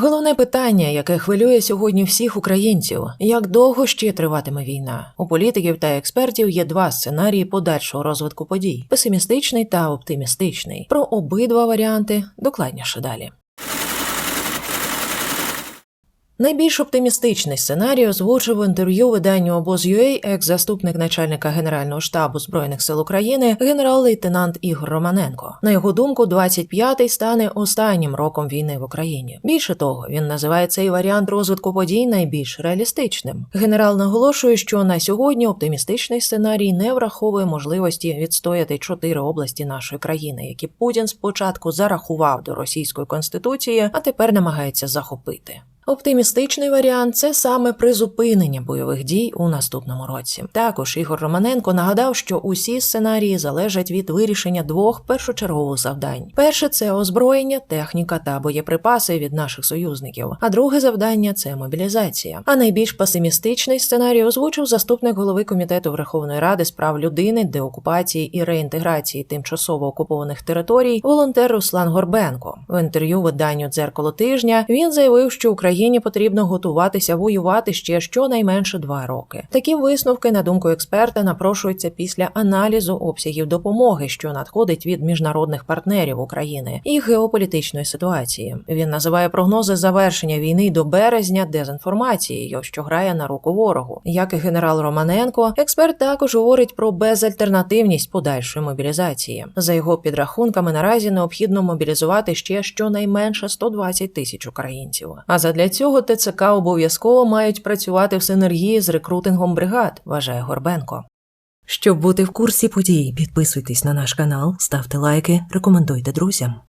Головне питання, яке хвилює сьогодні всіх українців: як довго ще триватиме війна? У політиків та експертів є два сценарії подальшого розвитку подій: песимістичний та оптимістичний. Про обидва варіанти докладніше далі. Найбільш оптимістичний сценарій озвучив в інтерв'ю виданню обоз.ua екс-заступник начальника Генерального штабу збройних сил України генерал-лейтенант Ігор Романенко. На його думку, 25-й стане останнім роком війни в Україні. Більше того, він називає цей варіант розвитку подій найбільш реалістичним. Генерал наголошує, що на сьогодні оптимістичний сценарій не враховує можливості відстояти чотири області нашої країни, які Путін спочатку зарахував до російської конституції, а тепер намагається захопити. Оптимістичний варіант це саме призупинення бойових дій у наступному році. Також Ігор Романенко нагадав, що усі сценарії залежать від вирішення двох першочергових завдань: перше це озброєння, техніка та боєприпаси від наших союзників. А друге завдання це мобілізація. А найбільш песимістичний сценарій озвучив заступник голови комітету Верховної Ради з прав людини, деокупації і реінтеграції тимчасово окупованих територій, волонтер Руслан Горбенко. В інтерв'ю виданню дзеркало тижня він заявив, що Україні потрібно готуватися воювати ще щонайменше два роки. Такі висновки, на думку експерта, напрошуються після аналізу обсягів допомоги, що надходить від міжнародних партнерів України, і геополітичної ситуації. Він називає прогнози завершення війни до березня дезінформацією, що грає на руку ворогу. Як і генерал Романенко, експерт також говорить про безальтернативність подальшої мобілізації. За його підрахунками, наразі необхідно мобілізувати ще щонайменше 120 тисяч українців. А задля цього ТЦК обов'язково мають працювати в синергії з рекрутингом бригад, вважає Горбенко. Щоб бути в курсі подій, підписуйтесь на наш канал, ставте лайки, рекомендуйте друзям.